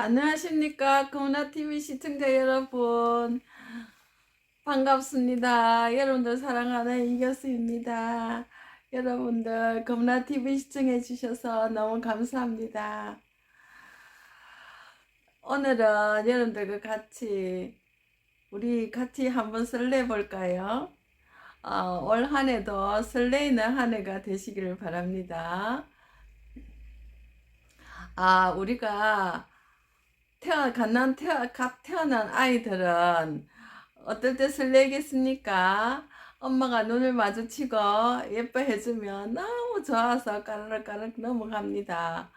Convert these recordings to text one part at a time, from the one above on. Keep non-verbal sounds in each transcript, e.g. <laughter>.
안녕하십니까. 금나TV 시청자 여러분. 반갑습니다. 여러분들 사랑하는 이교수입니다. 여러분들 금나TV 시청해 주셔서 너무 감사합니다. 오늘은 여러분들과 같이 우리 같이 한번 설레 볼까요? 어, 올 한 해도 설레이는 한 해가 되시기를 바랍니다. 아, 우리가 태어, 갓난 태어, 갓 태어난 아이들은 어떨 때 설레겠습니까? 엄마가 눈을 마주치고 예뻐해주면 너무 좋아서 까르륵까르륵 넘어갑니다.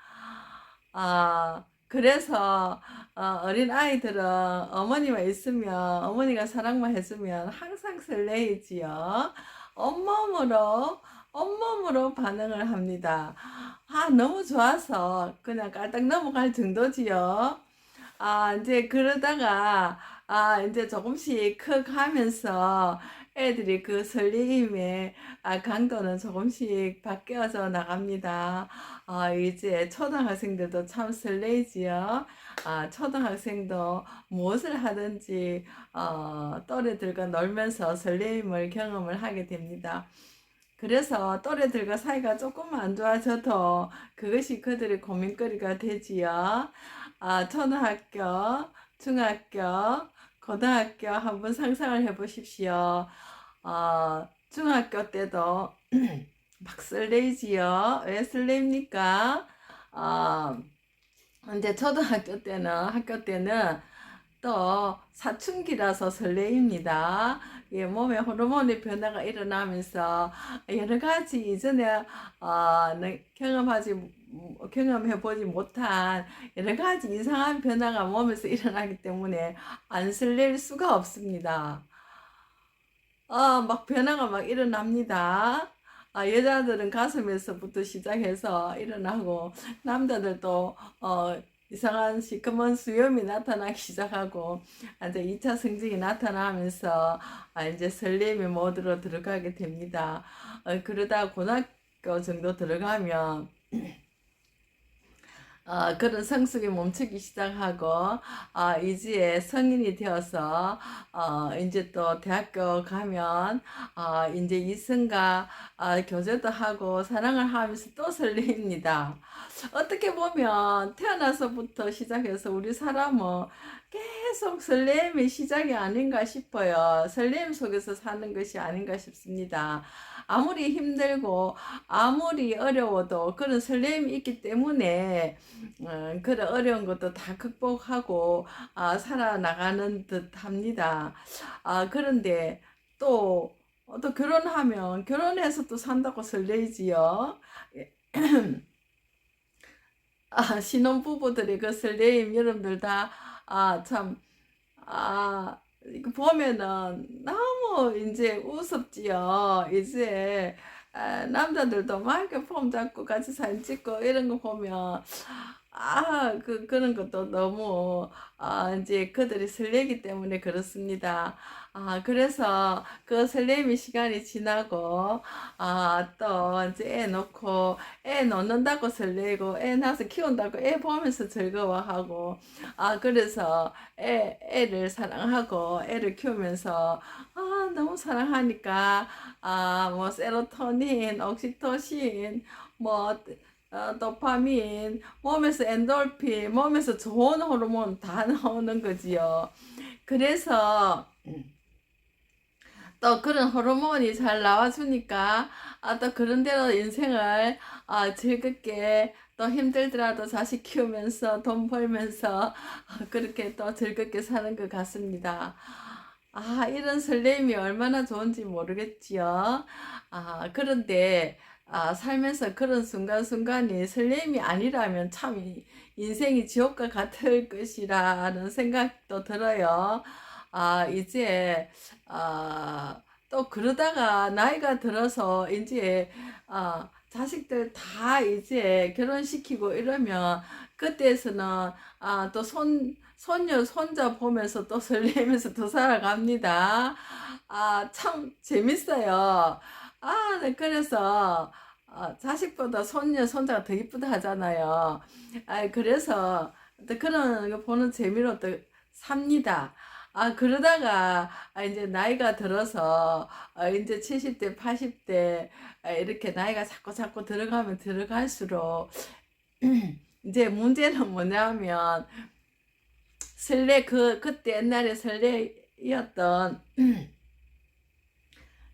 아, 그래서 어, 린 아이들은 어머니만 있으면 어머니가 사랑만 해주면 항상 설레이지요. 온몸으로 온몸으로 반응을 합니다. 아, 너무 좋아서 그냥 깔딱 넘어갈 정도지요. 아, 이제 그러다가, 아, 이제 조금씩 커가면서 애들이 그 설레임의 아, 강도는 조금씩 바뀌어져 나갑니다. 아, 이제 초등학생들도 참 설레지요. 아, 초등학생도 무엇을 하든지, 어, 또래들과 놀면서 설레임을 경험을 하게 됩니다. 그래서 또래들과 사이가 조금 안 좋아져도 그것이 그들의 고민거리가 되지요. 아, 초등학교, 중학교, 고등학교 한번 상상을 해 보십시오. 어, 중학교 때도 <clears throat> 막 설레지요. 왜 설레입니까? 어, 이제 초등학교 때는, 학교 때는 또 사춘기라서 설레입니다. 예, 몸에 호르몬의 변화가 일어나면서 여러 가지 이전에 어, 네, 경험하지 경험해 보지 못한 여러 가지 이상한 변화가 몸에서 <laughs> 일어나기 때문에 안 설렐 수가 없습니다. 어, 막 변화가 막 일어납니다. 아, 여자들은 가슴에서부터 시작해서 일어나고 남자들도 어, 이상한 시커먼 수염이 나타나기 시작하고 이제 2차 성징이 나타나면서 아, 이제 설렘의 모드로 들어가게 됩니다. 어, 그러다 고등학교 정도 들어가면 어, 그런 성숙이 멈추기 시작하고, 어, 이제 성인이 되어서, 어, 이제 또 대학교 가면, 어, 이제 이성과 어, 교제도 하고 사랑을 하면서 또 설레입니다. 어떻게 보면 태어나서부터 시작해서 우리 사람은 계속 설렘의 시작이 아닌가 싶어요. 설렘 속에서 사는 것이 아닌가 싶습니다. 아무리 힘들고 아무리 어려워도 그런 설렘이 있기 때문에 어, 그런 어려운 것도 다 극복하고 아, 살아나가는 듯 합니다. 아, 그런데 또, 또 결혼하면 결혼해서 또 산다고 설레지요. <clears throat> 아, 신혼부부들이 그 설레임 여러분들 다, 아, 참, 아, 이거 보면은 너무 이제 우습지요. 이제 아, 남자들도 막 이렇게 폼 잡고 같이 사진 찍고 이런 거 보면 아, 그, 그런 것도 너무, 아, 이제 그들이 설레기 때문에 그렇습니다. 아, 그래서 그 설렘의 시간이 지나고, 아, 또 이제 애 놓고, 애 놓는다고 설레고, 애 낳아서 키운다고 애 보면서 즐거워하고, 아, 그래서 애, 애를 사랑하고, 애를 키우면서, 아, 너무 사랑하니까, 아, 뭐, 세로토닌, 옥시토신, 뭐, 어, 도파민, 몸에서 엔돌핀, 몸에서 좋은 호르몬 다 <laughs> 나오는 거지요. 그래서 또 그런 호르몬이 잘 나와주니까 아, 또 그런 대로 인생을 아, 즐겁게 또 힘들더라도 자식 키우면서 돈 벌면서 아, 그렇게 또 즐겁게 사는 것 같습니다. 아, 이런 설렘이 얼마나 좋은지 모르겠지요. 아, 그런데 아, 살면서 그런 순간순간이 설렘이 아니라면 참 이- 인생이 지옥과 같을 것이라는 생각도 들어요. 아, 이제, 아, 또 그러다가 나이가 들어서 이제, 아, 자식들 다 이제 결혼시키고 이러면 그때에서는 아, 또 손, 손녀, 손자 보면서 또 설레면서 더 살아갑니다. 아, 참 재밌어요. 아, 네, 그래서, 어, 자식보다 손녀, 손자가 더 이쁘다 하잖아요. 아, 그래서, 또 그런 거 보는 재미로 또 삽니다. 아, 그러다가, 아, 이제 나이가 들어서, 아, 이제 70대, 80대, 아, 이렇게 나이가 자꾸 자꾸 들어가면 들어갈수록, <clears throat> 이제 문제는 뭐냐면, 설레, 그, 그때 옛날에 설레였던, <clears throat>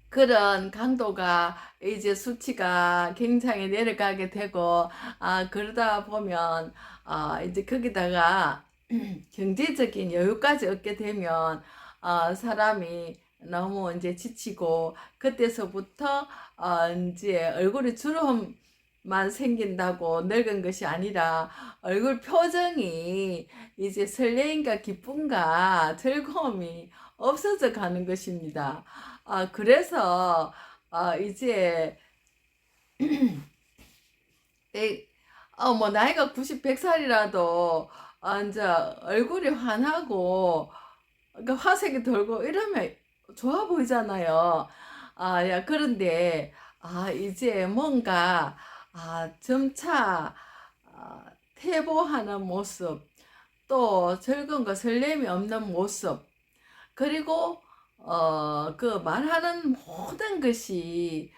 그런 강도가 이제 수치가 굉장히 내려가게 되고, 아, 그러다 보면, 아, 이제 거기다가 <clears throat> 경제적인 여유까지 얻게 되면, 아, 사람이 너무 이제 지치고, 그때서부터, 어, 이제 얼굴이 주름 만 생긴다고 늙은 것이 아니라, 얼굴 표정이 이제 설레임과 기쁨과 즐거움이 없어져 가는 것입니다. 아, 그래서, 아, 이제, <clears throat> 에, 어, 뭐, 나이가 90, 100살이라도, 아, 이제, 얼굴이 환하고, 그 화색이 돌고, 이러면 좋아 보이잖아요. 아, 야, 그런데, 아, 이제 뭔가, 아, 점차, 아, 퇴보하는 모습, 또 즐거움과 설렘이 없는 모습, 그리고 어, 그 말하는 모든 것이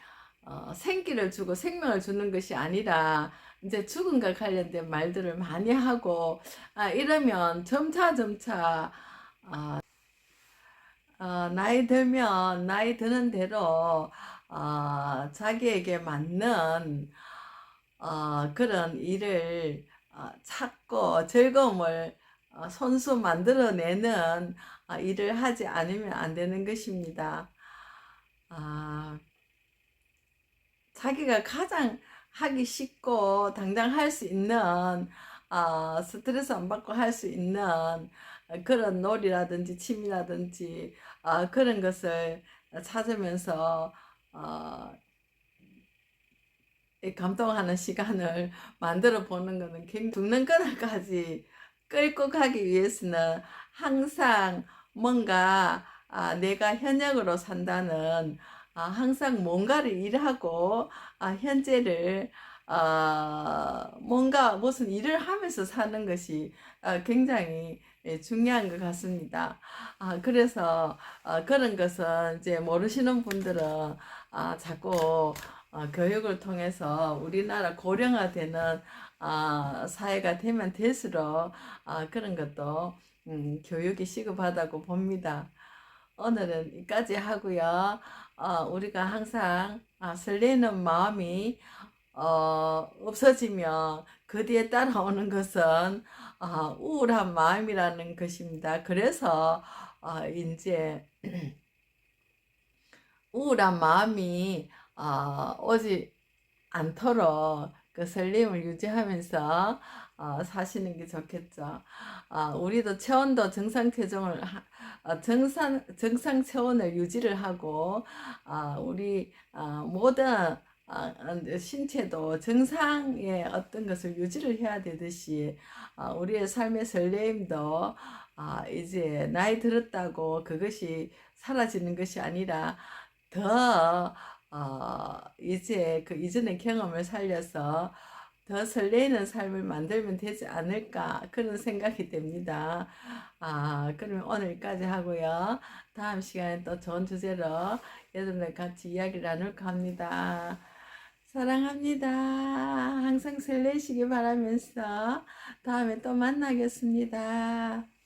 어, 생기를 주고 생명을 주는 것이 아니라 이제 죽음과 관련된 말들을 많이 하고 아, 이러면 점차 점차 아, 어, 나이 들면 나이 드는 대로 어, 자기에게 맞는 어, 그런 일을 어, 찾고 즐거움을 어, 손수 만들어내는 어, 일을 하지 않으면 안 되는 것입니다. 아, 자기가 가장 하기 쉽고 당장 할 수 있는 어, 스트레스 안 받고 할 수 있는 그런 놀이라든지 취미라든지 어, 그런 것을 찾으면서 어, 이 감동하는 시간을 만들어 보는 것은 굉장히 죽는 그날까지 끌고 가기 위해서는 항상 뭔가 아, 내가 현역으로 산다는 아, 항상 뭔가를 일하고 아, 현재를 아, 뭔가 무슨 일을 하면서 사는 것이 아, 굉장히 예, 중요한 것 같습니다. 아, 그래서 아, 그런 것은 이제 모르시는 분들은 아, 자꾸 어, 교육을 통해서 우리나라 고령화되는 아, 사회가 되면 될수록 아, 그런 것도 음, 교육이 시급하다고 봅니다. 오늘은 여기까지 하고요. 어, 우리가 항상 아, 설레는 마음이 어, 없어지면 그 뒤에 따라오는 것은 아, 우울한 마음이라는 것입니다. 그래서 어, 이제 <clears throat> 우울한 마음이 어, 오지 않도록 그 설렘을 유지하면서 어, 사시는 게 좋겠죠. 어, 우리도 체온도 정상 체중을 하- 어, 정상 정상 체온을 유지를 하고 어, 우리 어, 모든 어, 어, 신체도 정상의 어떤 것을 유지를 해야 되듯이 어, 우리의 삶의 설렘도 어, 이제 나이 들었다고 그것이 사라지는 것이 아니라 더 어, 이제 그 이전의 경험을 살려서 더 설레는 삶을 만들면 되지 않을까 그런 생각이 됩니다. 아, 그러면 오늘까지 하고요. 다음 시간에 또 좋은 주제로 여러분들 같이 이야기를 나눌까 합니다. 사랑합니다. 항상 설레시기 바라면서 다음에 또 만나겠습니다.